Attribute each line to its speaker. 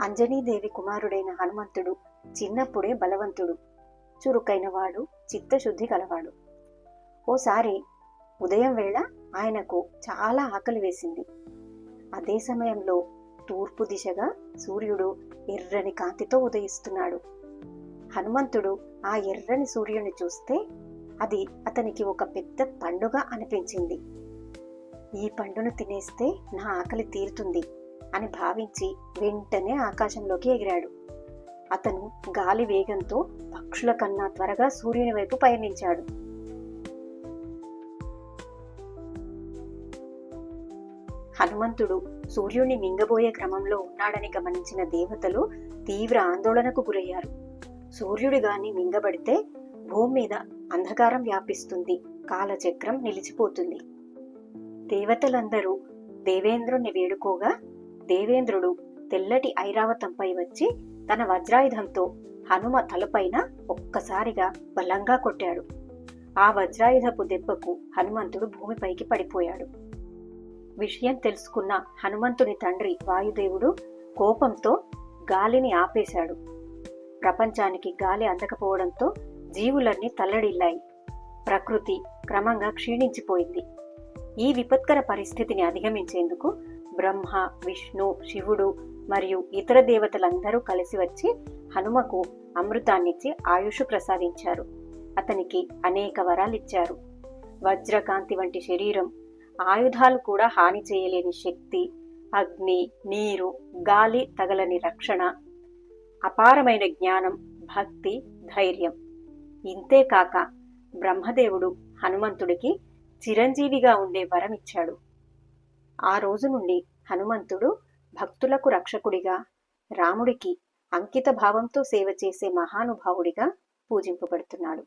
Speaker 1: అంజనీదేవి కుమారుడైన హనుమంతుడు చిన్నప్పుడే బలవంతుడు. చురుకైనవాడు చిత్తశుద్ధి కలవాడు ఓసారి ఉదయం వేళ ఆయనకు చాలా ఆకలి వేసింది. అదే సమయంలో తూర్పు దిశగా సూర్యుడు ఎర్రని కాంతితో ఉదయిస్తున్నాడు. హనుమంతుడు ఆ ఎర్రని సూర్యుని చూస్తే అది అతనికి ఒక పెద్ద పండుగ అనిపించింది. ఈ పండును తినేస్తే నా ఆకలి తీరుతుంది. అని భావించి వెంటనే ఆకాశంలోకి ఎగిరాడు. అతను గాలి వేగంతో పక్షుల కన్నా త్వరగా సూర్యుని వైపు పయనించాడు. హనుమంతుడు సూర్యుణ్ణి మింగబోయే క్రమంలో ఉన్నాడని గమనించిన దేవతలు తీవ్ర ఆందోళనకు గురయ్యారు. సూర్యుడు గాని మింగబడితే భూమి మీద అంధకారం వ్యాపిస్తుంది కాలచక్రం నిలిచిపోతుంది. దేవతలందరూ దేవేంద్రుణ్ణి వేడుకోగా దేవేంద్రుడు తెల్లటి ఐరావతంపై వచ్చి తన వజ్రాయుధంతో హనుమ తలపైన ఒక్కసారిగా బలంగా కొట్టాడు. ఆ వజ్రాయుధపు దెబ్బకు హనుమంతుడు భూమిపైకి పడిపోయాడు. విషయం తెలుసుకున్న హనుమంతుని తండ్రి వాయుదేవుడు కోపంతో గాలిని ఆపేశాడు. ప్రపంచానికి గాలి అందకపోవడంతో జీవులన్నీ తల్లడిల్లాయి. ప్రకృతి క్రమంగా క్షీణించిపోయింది. ఈ విపత్కర పరిస్థితిని అధిగమించేందుకు బ్రహ్మ విష్ణు శివుడు మరియు ఇతర దేవతలందరూ కలిసి వచ్చి హనుమకు అమృతాన్నిచ్చి ఆయుష్ ప్రసాదించారు. అతనికి అనేక వరాలిచ్చారు. వజ్రకాంతి వంటి శరీరం ఆయుధాలు కూడా హాని చేయలేని శక్తి అగ్ని నీరు గాలి తగలని రక్షణ అపారమైన జ్ఞానం భక్తి ధైర్యం. ఇంతేకాక బ్రహ్మదేవుడు హనుమంతుడికి చిరంజీవిగా ఉండే వరం ఇచ్చాడు ఆ రోజు నుండి హనుమంతుడు భక్తులకు రక్షకుడిగా రాముడికి అంకిత భావంతో సేవ చేసే మహానుభావుడిగా పూజింపబడుతున్నాడు.